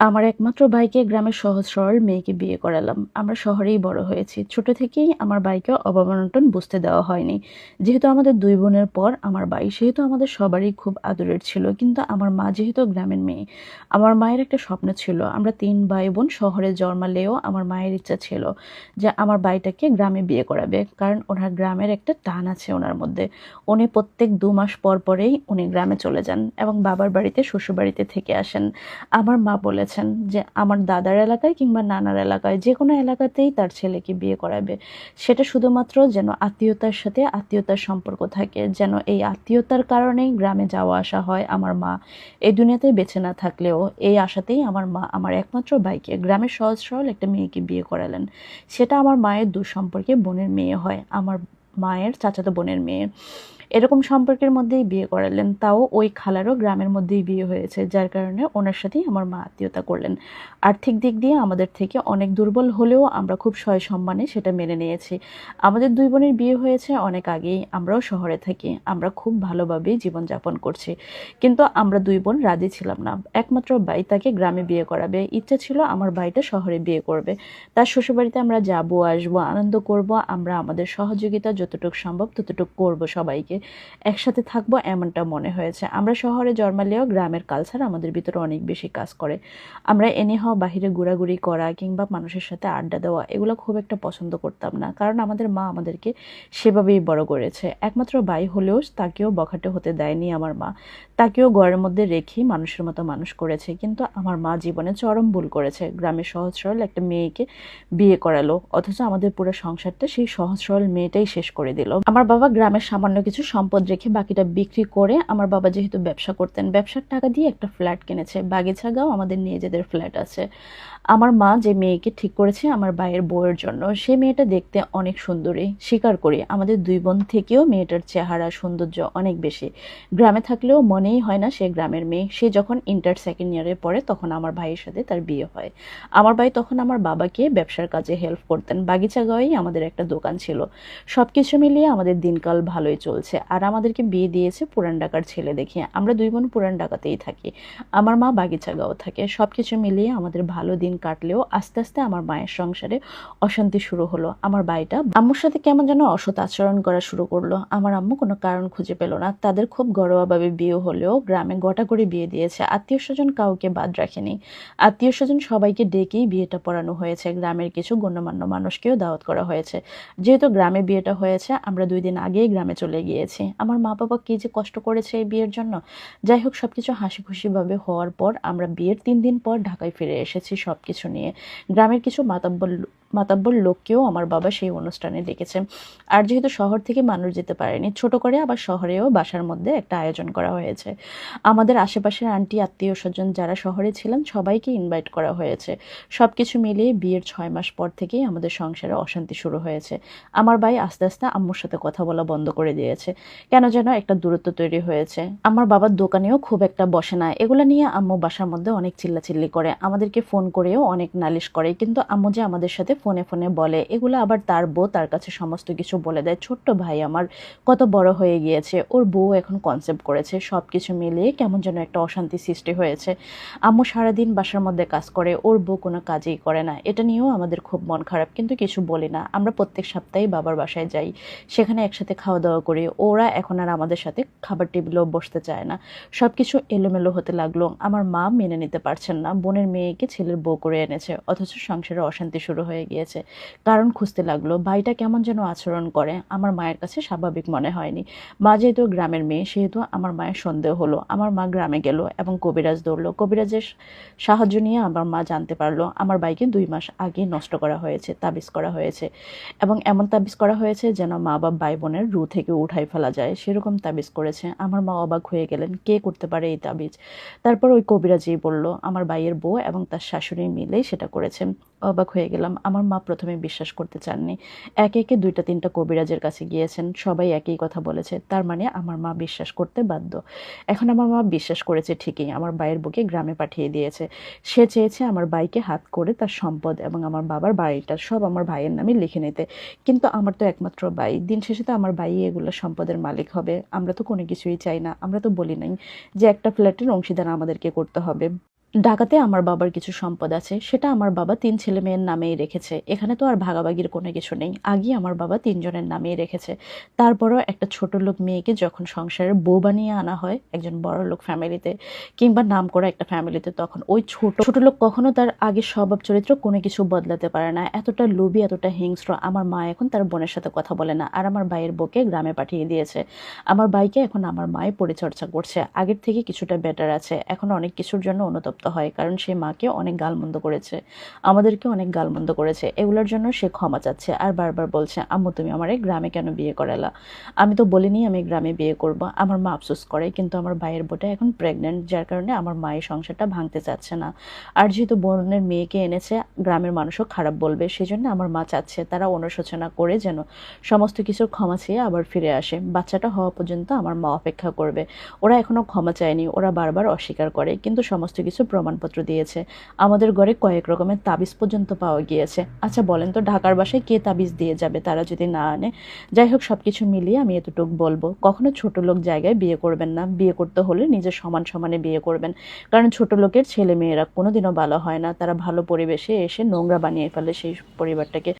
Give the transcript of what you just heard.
আমার একমাত্র ভাইকে গ্রামের সহজ সরল মেয়েকে বিয়ে করালাম। আমরা শহরেই বড় হয়েছি। ছোট থেকেই আমার ভাইকে অবমানটন বুঝতে দেওয়া হয়নি। যেহেতু আমাদের দুই বোনের পর আমার ভাই, সেহেতু আমাদের সবারই খুব আদরের ছিল। কিন্তু আমার মা যেহেতু গ্রামের মেয়ে, আমার মায়ের একটা স্বপ্ন ছিল। আমরা তিন ভাই বোন শহরে জন্মালেও আমার মায়ের ইচ্ছা ছিল যে আমার ভাইটাকে গ্রামে বিয়ে করাবে। কারণ ওনার গ্রামের একটা টান আছে ওনার মধ্যে। উনি প্রত্যেক দু মাস পর পরেই উনি গ্রামে চলে যান এবং বাবার বাড়িতে শ্বশুর বাড়িতে থেকে আসেন। আমার মা বলেছেন যে আমার দাদার এলাকায় কিংবা নানার এলাকায়, যে কোনো এলাকাতেই তার ছেলেকে বিয়ে করাবে। সেটা শুধুমাত্র যেন আত্মীয়তার সাথে আত্মীয়তার সম্পর্ক থাকে, যেন এই আত্মীয়তার কারণেই গ্রামে যাওয়া আসা হয় আমার মা। এই দুনিয়াতে বেছে না থাকলেও এই আশাতেই আমার মা আমার একমাত্র ভাইকে, গ্রামের সহজ সরল একটা মেয়েকে বিয়ে করালেন। সেটা আমার মায়ের দূর সম্পর্কে বোনের মেয়ে হয়। আমার মায়ের চাচাতো বোনের মেয়ে। এরকম সম্পর্কের মধ্যেই বিয়ে করালেন। তাও ওই খালারও গ্রামের মধ্যেই বিয়ে হয়েছে, যার কারণে ওনার সাথেই আমার মা আত্মীয়তা করলেন। আর্থিক দিক দিয়ে আমাদের থেকে অনেক দুর্বল হলেও আমরা খুব সয় সম্মানে সেটা মেনে নিয়েছি। আমাদের দুই বোনের বিয়ে হয়েছে অনেক আগেই। আমরাও শহরে থাকি। আমরা খুব ভালোভাবেই জীবনযাপন করছি। কিন্তু আমরা দুই বোন রাজি ছিলাম না। একমাত্র ভাই তাকে গ্রামে বিয়ে করাবে। ইচ্ছা ছিল আমার ভাইটা শহরে বিয়ে করবে। তার শ্বশুরবাড়িতে আমরা যাব, আসব, আনন্দ করব। আমরা আমাদের সহযোগিতা যতটুকু সম্ভব ততটুকু করব সবাইকে। একসাথে থাকব এমনটা মনে হয়েছে। আমরা শহরে জন্মালেও গ্রামের কালচার আমাদের ভিতরে অনেক বেশি কাজ করে। আমরা এনে হওয়া বাহিরে ঘোরাঘুরি করা কিংবা মানুষের সাথে আড্ডা দেওয়া, এগুলো খুব একটা পছন্দ করতাম না। কারণ আমাদের মা আমাদেরকে সেভাবেই বড় করেছে। একমাত্র ভাই হলেও তাকেও বখাটে হতে দেয়নি আমার মা। তাকেও ঘরের মধ্যে রেখেই মানুষের মতো মানুষ করেছে। কিন্তু আমার মা জীবনে চরম ভুল করেছে। গ্রামের সহজ সরল একটা মেয়েকে বিয়ে করালো। অথচ আমাদের পুরো সংসারটা সেই সহজ সরল মেয়েটাই শেষ করে দিল। আমার বাবা গ্রামের সামান্য কিছু সম্পদ রেখে বাকিটা বিক্রি করে আমার বাবা যেহেতু ব্যবসা করতেন, ব্যবসার টাকা দিয়ে একটা ফ্ল্যাট কিনেছে। বাগিচাগাঁও আমাদের নিজেদের ফ্ল্যাট আছে। আমার মা যে মেয়েকে ঠিক করেছে আমার ভাইয়ের বউয়ের জন্য সেই মেয়েটা দেখতে অনেক সুন্দরী। স্বীকার করি, আমাদের দুই বোন থেকেও মেয়েটার চেহারা সৌন্দর্য অনেক বেশি। গ্রামে থাকলেও মনেই হয় না সে গ্রামের মেয়ে। সে যখন ইন্টার সেকেন্ড ইয়ারে পড়ে, তখন আমার ভাইয়ের সাথে তার বিয়ে হয়। আমার ভাই তখন আমার বাবাকে ব্যবসার কাজে হেল্প করতেন। বাগিচাগাঁওয়েই আমাদের একটা দোকান ছিল। সব কিছু মিলিয়ে আমাদের দিনকাল ভালোই চলছে। আর আমাদেরকে বিয়ে দিয়েছে পুরান ডাকার ছেলে দেখে। আমরা দুই বোন পুরান ডাকাতেই থাকি। আমার মা বাগিচাগাঁও থাকে। সব কিছু মিলিয়ে আমাদের ভালো দিন কাটলেও আস্তে আস্তে আমার মায়ের সংসারে অশান্তি শুরু হলো। আমার ভাইটা আম্মুর সাথে কেমন যেন অসৎ আচরণ করা শুরু করল। আমার আম্মু কোনো কারণ খুঁজে পেল না। তাদের খুব ঘরোয়াভাবে বিয়ে হলেও গ্রামে গোটা করে বিয়ে দিয়েছে। আত্মীয় স্বজন কাউকে বাদ রাখেনি। আত্মীয় স্বজন সবাইকে ডেকেই বিয়েটা পড়ানো হয়েছে। গ্রামের কিছু গণ্যমান্য মানুষকেও দাওয়াত করা হয়েছে। যেহেতু গ্রামে বিয়েটা হয়েছে আমরা দুই দিন আগেই গ্রামে চলে গিয়েছি। আমার মা বাবা কী যে কষ্ট করেছে এই বিয়ের জন্য? যাই হোক সব কিছু হাসি খুশিভাবে হওয়ার পর আমরা বিয়ের তিন দিন পর ঢাকায় ফিরে এসেছি সব কিছু নিয়ে। গ্রামের কিছু মাতাব্বর মাতাব্বর লোককেও আমার বাবা সেই অনুষ্ঠানে ডেকেছে। আর যেহেতু শহর থেকে মানুষ যেতে পারেনি, ছোট করে আবার শহরেও বাসার মধ্যে একটা আয়োজন করা হয়েছে। আমাদের আশেপাশের আন্টি, আত্মীয় স্বজন যারা শহরে ছিলেন, সবাইকে ইনভাইট করা হয়েছে। সব কিছু মিলিয়ে বিয়ের ছয় মাস পর থেকেই আমাদের সংসারে অশান্তি শুরু হয়েছে। আমার ভাই আস্তে আস্তে আম্মুর সাথে কথা বলা বন্ধ করে দিয়েছে। কেন যেন একটা দূরত্ব তৈরি হয়েছে। আমার বাবার দোকানেও খুব একটা বসে না। এগুলো নিয়ে আম্মু বাসার মধ্যে অনেক চিল্লাচিল্লি করে। আমাদেরকে ফোন করেও অনেক নালিশ করে। কিন্তু আম্মু যে আমাদের সাথে ফোনে ফোনে বলে, এগুলো আবার তার বউ তার কাছে সমস্ত কিছু বলে দেয়। ছোট্ট ভাই আমার কত বড় হয়ে গিয়েছে। ওর বউ এখন কনসেপ্ট করেছে। সব কিছু মিলিয়ে কেমন যেন একটা অশান্তি সৃষ্টি হয়েছে। আম্মু সারাদিন বাসার মধ্যে কাজ করে। ওর বউ কোনো কাজেই করে না। এটা নিয়েও আমাদের খুব মন খারাপ। কিন্তু কিছু বলি না। আমরা প্রত্যেক সপ্তাহে বাবার বাসায় যাই। সেখানে একসাথে খাওয়া দাওয়া করি। ওরা এখন আর আমাদের সাথে খাবার টেবিলেও বসতে চায় না। সব কিছু এলোমেলো হতে লাগল। আমার মা মেনে নিতে পারছেন না। বোনের মেয়েকে ছেলের বউ করে এনেছে। অথচ সংসারে অশান্তি শুরু হয়ে গিয়েছে। কারণ খুঁজতে লাগল, ভাইটা কেমন যেন আচরণ করে, আমার মায়ের কাছে স্বাভাবিক মনে হয়নি। মা যেহেতু গ্রামের মেয়ে, সেহেতু আমার মায়ের সন্দেহ হলো। আমার মা গ্রামে গেল এবং কবিরাজ দৌড়লো কবিরাজের সাহায্য নিয়ে আমার মা জানতে পারল, আমার ভাইকে দুই মাস আগে নষ্ট করা হয়েছে, তাবিজ করা হয়েছে। এবং এমন তাবিজ করা হয়েছে যেন মা বা ভাই বোনের রু থেকে উঠাই ফেলা যায়। সেরকম তাবিজ করেছে। আমার মা অবাক হয়ে গেলেন, কে করতে পারে এই তাবিজ? তারপর ওই কবিরাজই বলল, আমার ভাইয়ের বউ এবং তার শাশুড়ি মিলেই সেটা করেছে। অবাক হয়ে গেলাম। আমার মা প্রথমে বিশ্বাস করতে চাননি। একে একে দুইটা তিনটা কবিরাজের কাছে গিয়েছেন। সবাই একই কথা বলেছে। তার মানে আমার মা বিশ্বাস করতে বাধ্য। এখন আমার মা বিশ্বাস করেছে ঠিকই। আমার ভাইয়ের বুকে গ্রামে পাঠিয়ে দিয়েছে। সে চেয়েছে আমার ভাইকে হাত করে তার সম্পদ এবং আমার বাবার বাড়িটা সব আমার ভাইয়ের নামে লিখে নিতে। কিন্তু আমার তো একমাত্র ভাই। দিন শেষে তো আমার ভাই এগুলো সম্পদের মালিক হবে। আমরা তো কোনো কিছুই চাই না। আমরা তো বলি নাই যে একটা ফ্ল্যাটের অংশীদার আমাদেরকে করতে হবে। ঢাকাতে আমার বাবার কিছু সম্পদ আছে, সেটা আমার বাবা তিন ছেলে মেয়ের নামেই রেখেছে। এখানে তো আর ভাগাভাগির কোনো কিছু নেই। আগে আমার বাবা তিনজনের নামেই রেখেছে। তারপরও একটা ছোট লোক মেয়েকে যখন সংসারের বউ বানিয়ে আনা হয়, একজন বড় লোক ফ্যামিলিতে, কিংবা নাম করা একটা ফ্যামিলিতে, তখন ওই ছোট ছোট লোক কখনো তার আগে স্বভাব চরিত্র কোনো কিছু বদলাতে পারে না। এতটা লোভী, এতটা হিংস্র, আমার মা এখন তার বোনের সাথে কথা বলে না, আর আমার ভাইয়ের বউকে গ্রামে পাঠিয়ে দিয়েছে। আমার ভাইকে এখন আমার মায়ে পরিচর্যা করছে। আগের থেকে কিছুটা বেটার আছে। এখন অনেক কিছুর জন্য অনুতপ্ত হয়, কারণ সে মাকে অনেক গালমন্দ করেছে, আমাদেরকে অনেক গালমন্দ করেছে, এগুলোর জন্য সে ক্ষমা চাচ্ছে আর বারবার বলছে, আম্মু, তুমি আমারে গ্রামে কেন বিয়ে করালা? আমি তো বলিনি আমি গ্রামে বিয়ে করব, আমার মা আফসোস করে, কিন্তু আমার ভাইয়ের বোটা এখন প্রেগনেন্ট যার কারণে আমার মায়ের সংসারটা ভাঙতে চাচ্ছে না। আর যেহেতু বোনের মেয়েকে এনেছে, গ্রামের মানুষও খারাপ বলবে সেই জন্য আমার মা চাচ্ছে, তারা অনুশোচনা করে যেন সমস্ত কিছুর ক্ষমা চেয়ে আবার ফিরে আসে। বাচ্চাটা হওয়া পর্যন্ত আমার মা অপেক্ষা করবে, ওরা এখনও ক্ষমা চায়নি, ওরা বারবার অস্বীকার করে, কিন্তু সমস্ত কিছু প্রমাণপত্র দিয়েছে। আমাদের ঘরে কয়েক রকমের তাবিজ পর্যন্ত পাওয়া গিয়েছে। আচ্ছা বলেন তো ঢাকার বাসায় কে তাবিজ দিয়ে যাবে? তারা যদি না আনে? যাই হোক সব কিছু মিলিয়ে আমি এতটুকু বলব। কখনো ছোট লোক জায়গায় বিয়ে করবেন না। বিয়ে করতে হলে নিজের সমান সমানে বিয়ে করবেন। কারণ ছোট লোকের ছেলে মেয়েরা কোনোদিনও ভালো হয় না। তারা ভালো পরিবেশে এসে নোংরা বানিয়ে ফেলে সেই পরিবারটাকে।